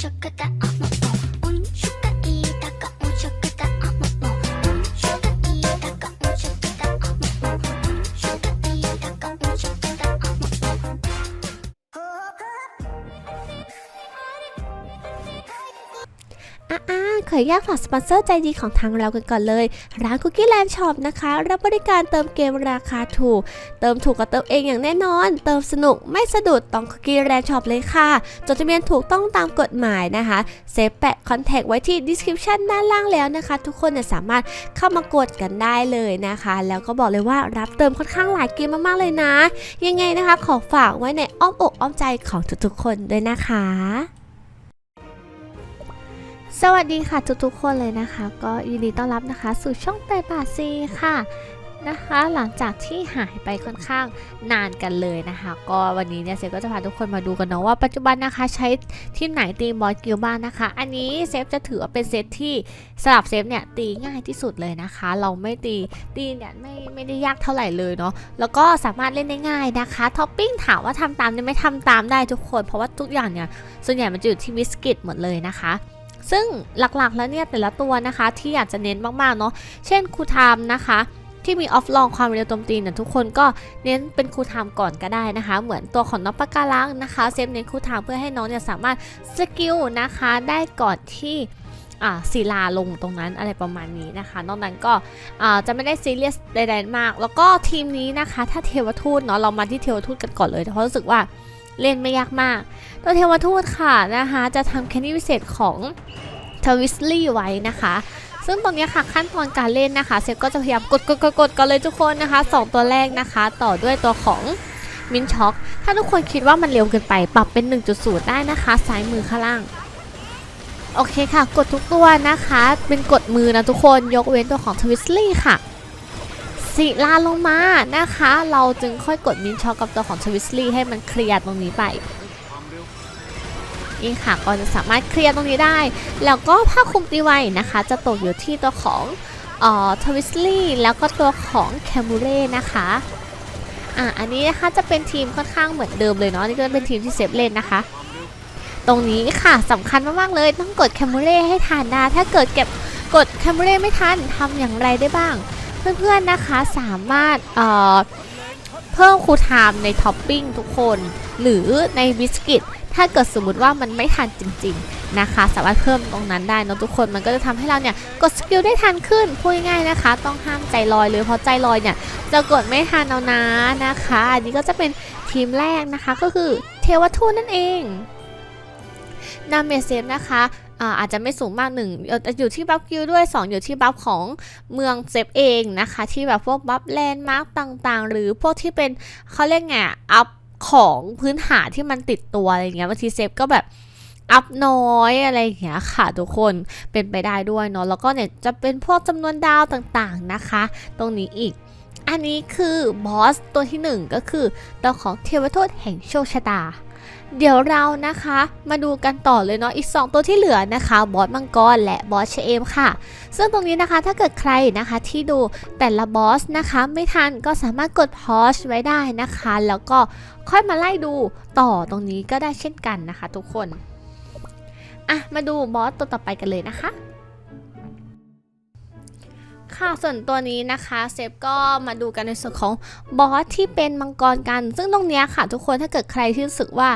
చక్కత ขออนุญาตฝากสปอนเซอร์ใจดีของทางเรากันก่อนเลย ร้าน Cookie Land Shop นะคะ รับบริการเติมเกมราคาถูก เติมถูกกับเติมเองอย่างแน่นอน เติมสนุกไม่สะดุดต้อง Cookie Land Shop เลยค่ะจดทะเบียนถูกต้องตามกฎหมายนะคะเซฟแปะคอนแทคไว้ที่ description ด้านล่างแล้วนะคะ ทุกคนเนี่ยสามารถเข้ามากดกันได้เลยนะคะ แล้วก็บอกเลยว่ารับเติมค่อนข้างหลายเกมมากๆเลยนะ ยังไงนะคะ ขอฝากไว้ในอ้อมอกอ้อมใจของทุกๆคนด้วยนะคะ สวัสดีค่ะทุกๆคนเลยนะคะ ก็ยินดีต้อนรับนะคะ สู่ช่องเตยป่าซีค่ะนะคะ หลังจากที่หายไปค่อนข้างนานกันเลยนะคะ ก็วันนี้เนี่ยเซฟก็จะพาทุกคนมาดูกันเนาะว่าปัจจุบันนะคะใช้ทีมไหนตีบอสกิลบ้างนะคะ อันนี้เซฟจะถือว่าเป็นเซตที่สำหรับเซฟเนี่ยตีง่ายที่สุดเลยนะคะ เราไม่ตีตีเนี่ยไม่ไม่ได้ยากเท่าไหร่เลยเนาะแล้วก็สามารถเล่นได้ง่ายนะคะท็อปปิ้งถามว่าทำตามได้ไหม่ทำตามได้ทุกคน เพราะว่าทุกอย่างเนี่ยส่วนใหญ่มันจะอยู่ที่บิสกิตหมดเลยนะคะ ซึ่งหลักๆแล้วเนี่ยแต่ละตัวนะคะที่อยากจะเน้นมากๆเนาะเช่นครูไทม์นะคะที่มีออฟลองความเร็วโจมตีเนี่ยทุกคนก็เน้นเป็นครูไทม์ก่อนก็ได้นะคะ เหมือนตัวของน้องปาการังนะคะเซฟเน้นครูไทม์เพื่อให้น้องเนี่ยสามารถสกิลนะคะได้ก่อนที่ศิลาลงตรงนั้นอะไรประมาณนี้นะคะ นอกนั้นก็จะไม่ได้ซีเรียสใดๆมาก แล้วก็ทีมนี้นะคะ ถ้าเทวทูตเนาะเรามาที่เทวทูตกันก่อนเลยเพราะรู้สึกว่า เล่นไม่ยากมาก ตัวเทวทูตค่ะนะคะจะทำแคนดี้พิเศษของทวิสลี่ไว้นะคะ ซึ่งตรงนี้ค่ะขั้นตอนการเล่นนะคะเซฟก็จะพยายามกดกดกดกดกันเลยทุกคนนะคะสองตัวแรกนะคะ ต่อด้วยตัวของมินช็อก ถ้าทุกคนคิดว่ามันเร็วเกินไป ปรับเป็น 1.0 ได้นะคะ ซ้ายมือข้างล่าง โอเคค่ะ กดทุกตัวนะคะ เป็นกดมือนะทุกคน ยกเว้นตัวของทวิสลี่ค่ะ สิลาลงมานะคะ เราจึงค่อยกดมินช็อกกับตัวของทวิสลี่ให้มันเคลียร์ตรงนี้ไปนี่ค่ะก็จะสามารถเคลียร์ตรงนี้ได้ แล้วก็ผ้าคลุมตีไวนะคะ จะตกอยู่ที่ตัวของออทวิสลี่แล้วก็ตัวของแคมูเร่นะคะอะอันนี้นะคะจะเป็นทีมค่อนข้างเหมือนเดิมเลยเนาะนี่ก็เป็นทีมที่เซฟเล่นนะคะ ตรงนี้ค่ะสำคัญมากๆเลยต้องกดแคมูเร่ให้ทันนะถ้าเกิดเก็บกดแคมูเร่ไม่ทันทำอย่างไรได้บ้าง เพื่อนๆนะคะสามารถเเพิ่มคูลไทม์ในท็อปปิ้งทุกคน หรือในบิสกิตถ้าเกิดสมมติว่ามันไม่ทันจริง ๆนะคะ สามารถเพิ่มตรงนั้นได้นะทุกคนมันก็จะทำให้เราเนี่ยกดสกิลได้ทันขึ้นพูดง่ายๆนะคะ ต้องห้ามใจลอยเลยเพราะใจลอยเนี่ยจะกดไม่ทันเอานะนะคะ อันนี้ก็จะเป็นทีมแรกนะคะก็คือเทวทูตนั่นเองดาเมเซฟนะคะ อาจจะไม่สูงมากหนึ่งอยู่ที่บัฟกิลด้วย 2 อยู่ที่บัฟของเมืองเซฟเองนะคะ ที่แบบพวกบัฟแลนด์มาร์กต่างๆ หรือพวกที่เป็นเขาเรียกไงอัพของพื้นฐานที่มันติดตัวอะไรเงี้ยบางทีเซฟก็แบบอัพน้อยอะไรอย่างเงี้ยค่ะทุกคนเป็นไปได้ด้วยเนาะแล้วก็เนี่ยจะเป็นพวกจำนวนดาวต่างๆนะคะ ตรงนี้อีก อันนี้คือบอสตัวที่หนึ่งก็คือตัวของเทวทูตแห่งโชคชะตา เดี๋ยวเรานะคะมาดูกันต่อเลยเนาะอีก 2 ตัวที่เหลือนะคะบอสมังกรและบอสเชเอมค่ะ ซึ่งตรงนี้นะคะถ้าเกิดใครนะคะที่ดูแต่ละบอสนะคะไม่ทันก็สามารถกดพอชไว้ได้นะคะ แล้วก็ค่อยมาไล่ดูต่อตรงนี้ก็ได้เช่นกันนะคะ ทุกคนอะมาดูบอสตัวต่อไปกันเลยนะคะ ค่ะ ส่วนตัวนี้นะคะเซฟก็มาดูกันในส่วนของบอสที่เป็นมังกรกัน ซึ่งตรงนี้ค่ะ ทุกคนถ้าเกิดใครที่รู้สึกว่า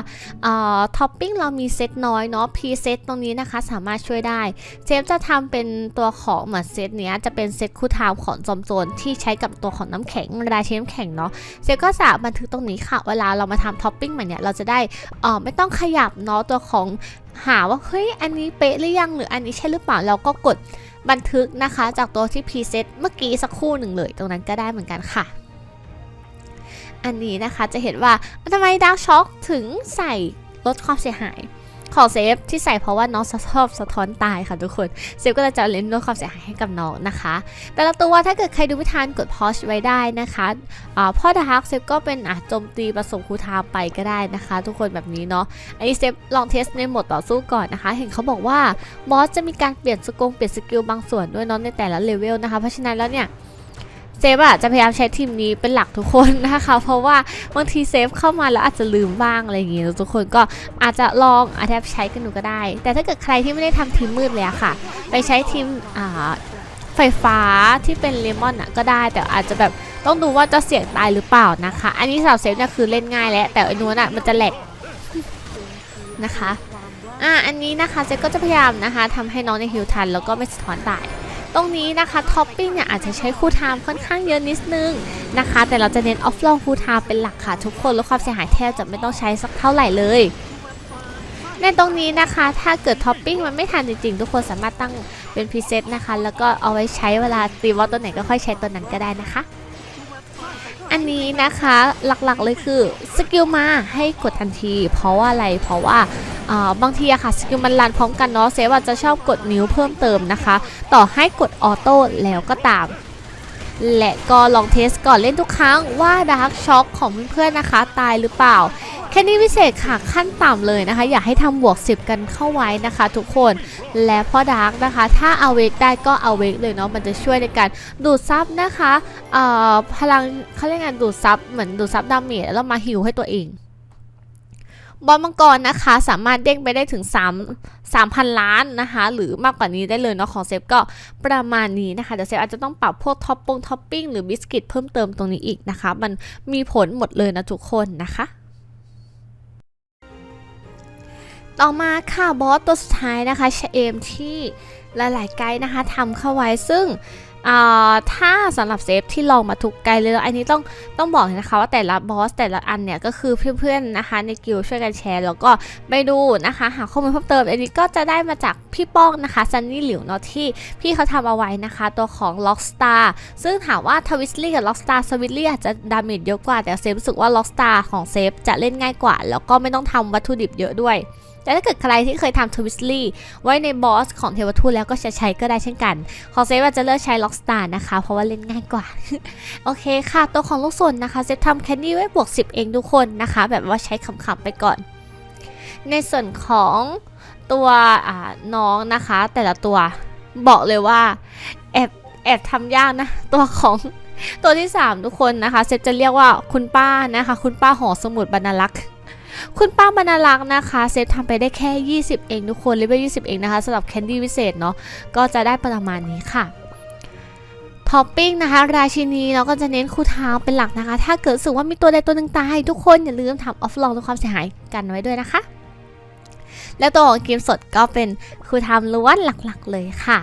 ท็อปปิ้งเรามีเซตน้อยเนาะพรีเซตตรงนี้นะคะ สามารถช่วยได้ เซฟจะทำเป็นตัวของเหมือนเซตเนี้ยจะเป็นเซตคู่ทามของจอมโจรที่ใช้กับตัวของน้ำแข็งเวลาใช้น้ำแข็งเนาะเซฟก็สามารถบันทึกตรงนี้ค่ะ เวลาเรามาทำท็อปปิ้งใหม่เนี่ยเราจะได้อ่อไม่ต้องขยับเนาะตัวของหาว่าเฮ้ยอันนี้เป๊ะหรือยังหรืออันนี้ใช่หรือเปล่าเราก็กด บันทึกนะคะ จากตัวที่พรีเซตเมื่อกี้สักครู่หนึ่งเลย ตรงนั้นก็ได้เหมือนกันค่ะ อันนี้นะคะจะเห็นว่าทำไมดาวช็อคถึงใส่ลดความเสียหาย ของเซฟที่ใส่เพราะว่าน้องชอบสะท้อนตายค่ะทุกคนเซฟก็จะเล่นลดความเสียหายให้กับน้องนะคะ แต่ละตัวถ้าเกิดใครดูไม่ทันกดพอชไว้ได้นะคะอ่าพ่อดาร์กเซฟก็เป็นอะโจมตีผสมคูทามไปก็ได้นะคะ ทุกคนแบบนี้เนาะอันนี้เซฟลองเทสในโหมดต่อสู้ก่อนนะคะ เห็นเขาบอกว่าบอสจะมีการเปลี่ยนสกงเปลี่ยนสกิลบางส่วนด้วยเนาะในแต่ละเลเวลนะคะเพราะฉะนั้นแล้วเนี่ย เซฟอะจะพยายามใช้ทีมนี้เป็นหลักทุกคนนะคะ เพราะว่าบางทีเซฟเข้ามาแล้วอาจจะลืมบ้างอะไรอย่างเงี้ยทุกคนก็อาจจะลองอาแทบใช้กันดูก็ได้ แต่ถ้าเกิดใครที่ไม่ได้ทำทีมมืดเลยอะค่ะ ไปใช้ทีมอ่าไฟฟ้าที่เป็นเลมอนอะก็ได้แต่อาจจะแบบต้องดูว่าจะเสี่ยงตายหรือเปล่านะคะ อันนี้สำหรับเซฟเนี่ยคือเล่นง่ายแล้ว แต่อันนู้นอะมันจะแหลกนะคะอ่าอันนี้นะคะเซฟก็จะพยายามนะคะทำให้น้องในฮิวทันแล้วก็ไม่สะท้อนตาย ตรงนี้นะคะท็อปปิ้งเนี่ยอาจจะใช้คูลไทม์ค่อนข้างเยอะนิดนึงนะคะ แต่เราจะเน้นออฟลองคูลไทม์เป็นหลักค่ะทุกคนล้วความเสียหายแทบจะไม่ต้องใช้สักเท่าไหร่เลยในตรงนี้นะคะถ้าเกิดท็อปปิ้งมันไม่ทันจริงๆ ทุกคนสามารถตั้งเป็นพรีเซตนะคะ แล้วก็เอาไว้ใช้เวลาตีวอลตัวไหนก็ค่อยใช้ตัวนั้นก็ได้นะคะ อันนี้นะคะหลักๆเลยคือสกิลมาให้กดทันที เพราะว่าอะไรเพราะว่าบางทีอะค่ะสกิลมันรันพร้อมกันเนาะเซฟอาจจะชอบกดนิ้วเพิ่มเติมนะคะ ต่อให้กดออโต้แล้วก็ตาม และก็ลองเทสก่อนเล่นทุกครั้งว่าดาร์กช็อคของเพื่อนๆนะคะ ตายหรือเปล่า แค่นี้พิเศษค่ะขั้นต่ำเลยนะคะ อยากให้ทำบวก 10 กันเข้าไว้นะคะทุกคน และพอดาร์กนะคะ ถ้าเอาเวกได้ก็เอาเวกเลยเนาะมันจะช่วยในการดูดซับนะคะพลังเขาเรียกไงดูดซับเหมือนดูดซับดาเมจแล้วมาฮิวให้ตัวเอง บอลมังกรนะคะ สามารถเด้งไปได้ถึง 3 3,000 ล้านนะคะ หรือมากกว่านี้ได้เลยเนาะของเซฟก็ประมาณนี้นะคะเดี๋ยวเซฟอาจจะต้องปรับพวกท็อปปงท็อปปิ้งหรือบิสกิตเพิ่มเติมตรงนี้อีกนะคะ มันมีผลหมดเลยนะทุกคนนะคะต่อมาค่ะบอสตัวสุดท้ายนะคะเชเอมที่หลายๆไกด์นะคะทำเข้าไว้ซึ่ง ถ้าสำหรับเซฟที่ลองมาทุกไกด์เลยแล้วอันนี้ต้องต้องบอกเลยนะคะว่าแต่ละบอสแต่ละอันเนี่ยก็คือเพื่อนๆนะคะในกิลช่วยกันแชร์ แล้วก็ไปดูนะคะหาข้อมูลเพิ่มเติม อันนี้ก็จะได้มาจากพี่ป้องนะคะซันนี่หลิวเนาะที่พี่เขาทำเอาไว้นะคะตัวของ Lockstar ซึ่งถามว่าทวิสลี่กับ Lockstar สวิตลี่อาจจะดาเมจเยอะกว่าแต่เซฟรู้สึกว่า Lockstar ของเซฟจะเล่นง่ายกว่า แล้วก็ไม่ต้องทำวัตถุดิบเยอะด้วย แต่ถ้าเกิดใครที่เคยทำทวิสลี่ไว้ในบอสของเทวทูตแล้วก็จะใช้ก็ได้เช่นกัน ของเซฟอาจะเลือกใช้ล็อกสตาร์นะคะ เพราะว่าเล่นง่ายกว่า โอเคค่ะ ตัวของลูกศรนนะคะเซฟทำแคนดี้ไว้บวก 10 เองทุกคนนะคะ แบบว่าใช้ขำๆไปก่อน ในส่วนของตัวอ่าน้องนะคะ แต่ละตัวบอกเลยว่าแอบแอบทำยากนะ ตัวของตัวที่ 3 ทุกคนนะคะเซฟจะเรียกว่าคุณป้านะคะ คุณป้าหอสมุดบรรลักษ์ คุณป้าบรรณลักนะคะ เซฟทำไปได้แค่ 20 เองทุกคนเลเวล20 เองนะคะสำหรับแคนดี้วิเศษเนาะก็จะได้ประมาณนี้ค่ะท็อปปิ้งนะคะ ราชินีเราก็จะเน้นคู่เท้าเป็นหลักนะคะ ถ้าเกิดสึกว่ามีตัวใดตัวหนึ่งตาย ทุกคนอย่าลืมทำออฟลองด้วยความเสียหายกันไว้ด้วยนะคะ แล้วตัวของเกมสดก็เป็นคู่เท้าล้วนหลักๆเลยค่ะ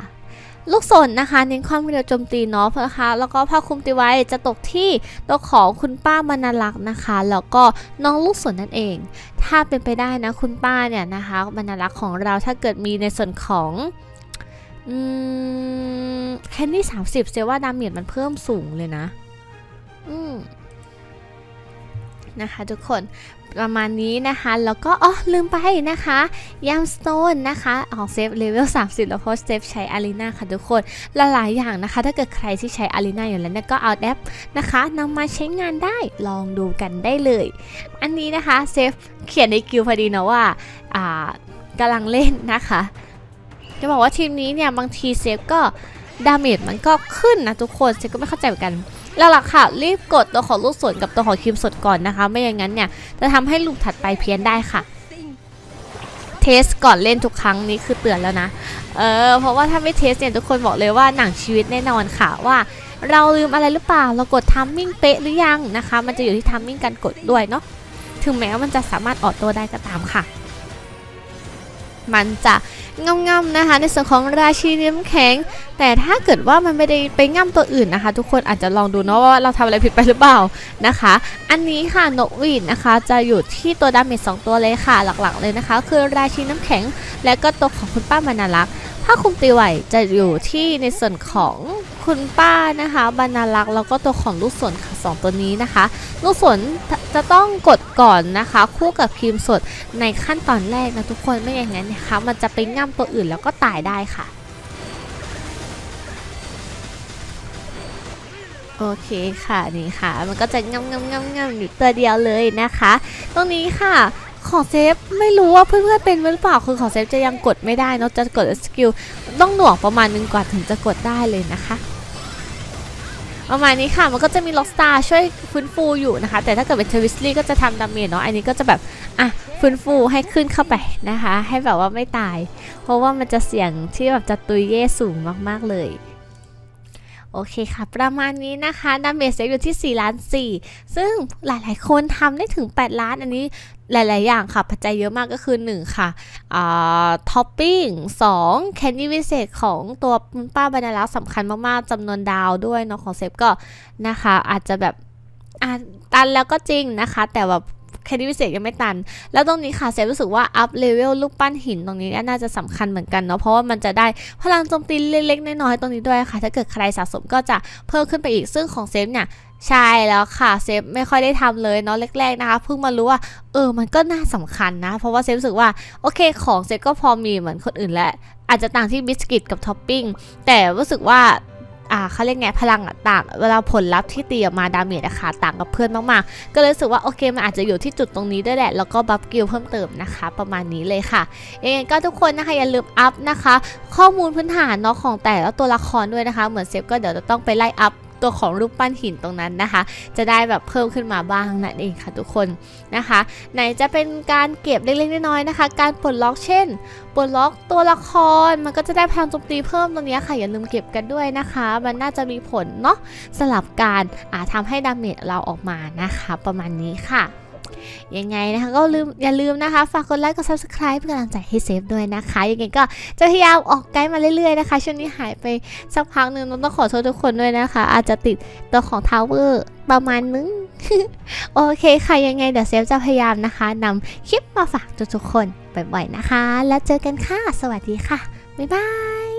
ลูกสนนะคะ เน้นความเร็วโจมตีเนาะนะคะ แล้วก็ผ้าคลุมตีไว้จะตกที่ตัวของคุณป้ามนาลักษ์นะคะ แล้วก็น้องลูกสนนั่นเอง ถ้าเป็นไปได้นะคุณป้าเนี่ยนะคะบรรลักษ์ของเราถ้าเกิดมีในส่วนของแค่นี้สามสิบเซว่าดาเมจมันเพิ่มสูงเลยนะ อืม นะคะทุกคนประมาณนี้นะคะ แล้วก็อ๋อลืมไปนะคะยามสโตนนะคะของเซฟเลเวล30 แล้วเพราะเซฟใช้อารีนาค่ะทุกคนหลายๆอย่างนะคะ ถ้าเกิดใครที่ใช้อารีนาอยู่แล้วนี่ยก็เอาแอปนะคะนำมาใช้งานได้ลองดูกันได้เลย อันนี้นะคะเซฟเขียนในกิวพอดีนะว่าอ่ากำลังเล่นนะคะ จะบอกว่าทีมนี้เนี่ยบางทีเซฟก็ดาเมจมันก็ขึ้นนะทุกคนเซฟก็ไม่เข้าใจเหมือนกัน แล้วล่ะค่ะ รีบกดตัวของลูกสนกับตัวของครีมสดก่อนนะคะ ไม่อย่างนั้นเนี่ยจะทำให้ลูกถัดไปเพี้ยนได้ค่ะ เทสก่อนเล่นทุกครั้งนี้คือเตือนแล้วนะเออเพราะว่าถ้าไม่เทสเนี่ยทุกคนบอกเลยว่าหนังชีวิตแน่นอนค่ะว่าเราลืมอะไรหรือเปล่า เรากดทัมมิ่งเป๊ะหรือยังนะคะ มันจะอยู่ที่ทัมมิ่งการกดด้วยเนาะ ถึงแม้ว่ามันจะสามารถออโต้ได้ก็ตามค่ะ มันจะง่ำๆนะคะ ในส่วนของราชีน้ำแข็ง แต่ถ้าเกิดว่ามันไม่ได้ไปง่ำตัวอื่นนะคะ ทุกคนอาจจะลองดูเนาะว่าเราทำอะไรผิดไปหรือเปล่านะคะ อันนี้ค่ะนกหวีดนะคะ จะอยู่ที่ตัวดาเมจ2ตัวเลยค่ะหลักๆเลยนะคะ คือราชีน้ำแข็ง และก็ตัวของคุณป้ามานารักษ์ ถ้าคุมตีไหวจะอยู่ที่ในส่วนของคุณป้านะคะบรรลักษ์แล้วก็ตัวของลูกสนค่ะสองตัวนี้นะคะ ลูกสนจะต้องกดก่อนนะคะ คู่กับครีมสดในขั้นตอนแรกนะทุกคนไม่อย่างนั้นนะคะ มันจะไปง่ำตัวอื่นแล้วก็ตายได้ค่ะโอเคค่ะนี่ค่ะ มันก็จะง่ำงำงำงำอยู่ตัวเดียวเลยนะคะ ตรงนี้ค่ะ ขอเซฟไม่รู้ว่าเพื่อนๆเป็นหรือเปล่าคือขอเซฟจะยังกดไม่ได้เนอะจะกดสกิลต้องหน่วงประมาณนึงก่อนถึงจะกดได้เลยนะคะประมาณนี้ค่ะ มันก็จะมีล็อกสตาร์ช่วยฟื้นฟูอยู่นะคะ แต่ถ้าเกิดเป็นทวิสลี่ก็จะทำดาเมจเนาะ อันนี้ก็จะแบบ อะ ฟื้นฟูให้ขึ้นเข้าไปนะคะ ให้แบบว่าไม่ตาย เพราะว่ามันจะเสี่ยงที่แบบจะตุยเย่สูงมากๆเลยโอเคค่ะ ประมาณนี้นะคะดาเมจเซฟอยู่ที่4ล้าน4ซึ่งหลายๆ คนทำได้ถึง 8 ล้าน อันนี้ หลาย ๆ อย่างค่ะ ปัจจัยเยอะมากก็คือ 1 ค่ะอ่าท็อปปิ้ง2แคนดี้วิเศษของตัวป้าบรรลักษ์สำคัญมาก ๆจำนวนดาวด้วยเนาะของเซฟก็นะคะ อาจจะแบบตันแล้วก็จริงนะคะ แต่แบบแคนดี้วิเศษยังไม่ตัน แล้วตรงนี้ค่ะเซฟรู้สึกว่าอัพเลเวลลูกปั้นหินตรงนี้น่าจะสำคัญเหมือนกันเนาะ เพราะว่ามันจะได้พลังโจมตีเล็กๆน้อยๆตรงนี้ด้วยค่ะ ถ้าเกิดใครสะสมก็จะเพิ่มขึ้นไปอีก ซึ่งของเซฟเนี่ย ใช่แล้วค่ะเซฟไม่ค่อยได้ทำเลยเนาะแรกๆนะคะเพิ่งมารู้ว่าเออมันก็น่าสำคัญนะ เพราะว่าเซฟรู้สึกว่าโอเคของเซฟก็พอมีเหมือนคนอื่นแหละอาจจะต่างที่บิสกิตกับท็อปปิ้งแต่รู้สึกว่าอ่าเขาเรียกไงพลังต่าง เวลาผลลัพธ์ที่ตีออกมาดาเมจอะคะต่างกับเพื่อนมากๆ ก็เลยรู้สึกว่าโอเคมันอาจจะอยู่ที่จุดตรงนี้ด้วยแหละ แล้วก็บัฟกิลเพิ่มเติมนะคะ ประมาณนี้เลยค่ะยังไงก็ทุกคนนะคะอย่าลืมอัพนะคะ ข้อมูลพื้นฐานเนาะของแต่ละตัวละครด้วยนะคะ เหมือนเซฟก็เดี๋ยวจะต้องไปไล่อัพ ตัวของรูปปั้นหินตรงนั้นนะคะ จะได้แบบเพิ่มขึ้นมาบ้างนั่นเองค่ะทุกคนนะคะ ไหนจะเป็นการเก็บเล็กๆน้อยๆนะคะ การปลดล็อกเช่นปลดล็อกตัวละครมันก็จะได้พลังโจมตีเพิ่มตรงนี้ค่ะอย่าลืมเก็บกันด้วยนะคะ มันน่าจะมีผลเนาะสลับการอาทำให้ดาเมจเราออกมานะคะ ประมาณนี้ค่ะ ยังไงนะคะก็ลืมอย่าลืมนะคะ ฝากกดไลค์กด subscribe เป็นกำลังใจให้เซฟด้วยนะคะยังไงก็จะพยายามออกไกด์มาเรื่อยๆนะคะ ช่วงนี้หายไปสักพักหนึ่งต้องขอโทษทุกคนด้วยนะคะ อาจจะติดตัวของทาวเวอร์ประมาณนึง โอเคค่ะยังไงเดี๋ยวเซฟจะพยายามนะคะนำคลิปมาฝากทุกๆคนบ่อยๆนะคะ แล้วเจอกันค่ะ สวัสดีค่ะ บ๊ายบาย